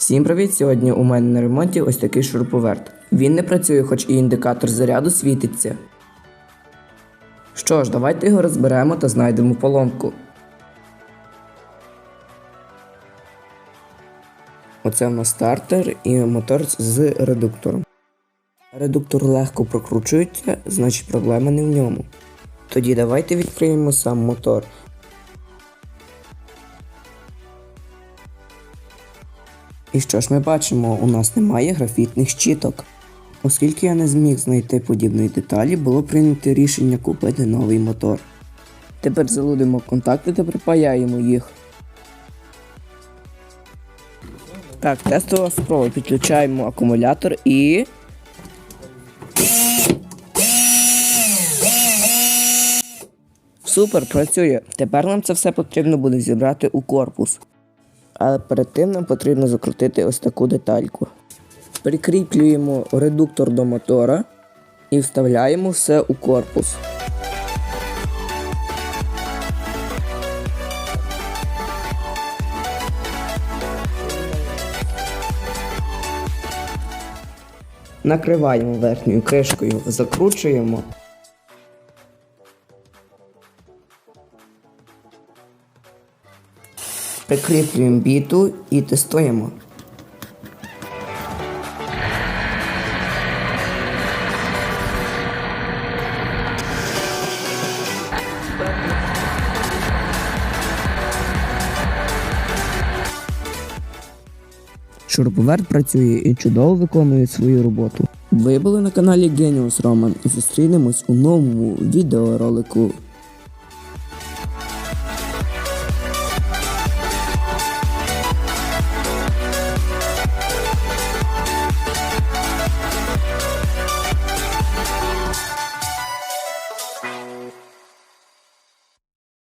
Всім привіт! Сьогодні у мене на ремонті ось такий шуруповерт. Він не працює, хоч і індикатор заряду світиться. Що ж, давайте його розберемо та знайдемо поломку. Оце в нас стартер і мотор з редуктором. Редуктор легко прокручується, значить проблема не в ньому. Тоді давайте відкриємо сам мотор. І що ж ми бачимо, у нас немає графітних щиток. Оскільки я не зміг знайти подібної деталі, було прийнято рішення купити новий мотор. Тепер залудимо контакти та припаяємо їх. Так, тестова спроба. Підключаємо акумулятор і. Супер, працює. Тепер нам це все потрібно буде зібрати у корпус. Але перед тим нам потрібно закрутити ось таку детальку. Прикріплюємо редуктор до мотора і вставляємо все у корпус. Накриваємо верхньою кришкою, закручуємо. Прикріплюємо біту і тестуємо. Шуруповерт працює і чудово виконує свою роботу. Ви були на каналі Genius Roman і зустрінемось у новому відеоролику.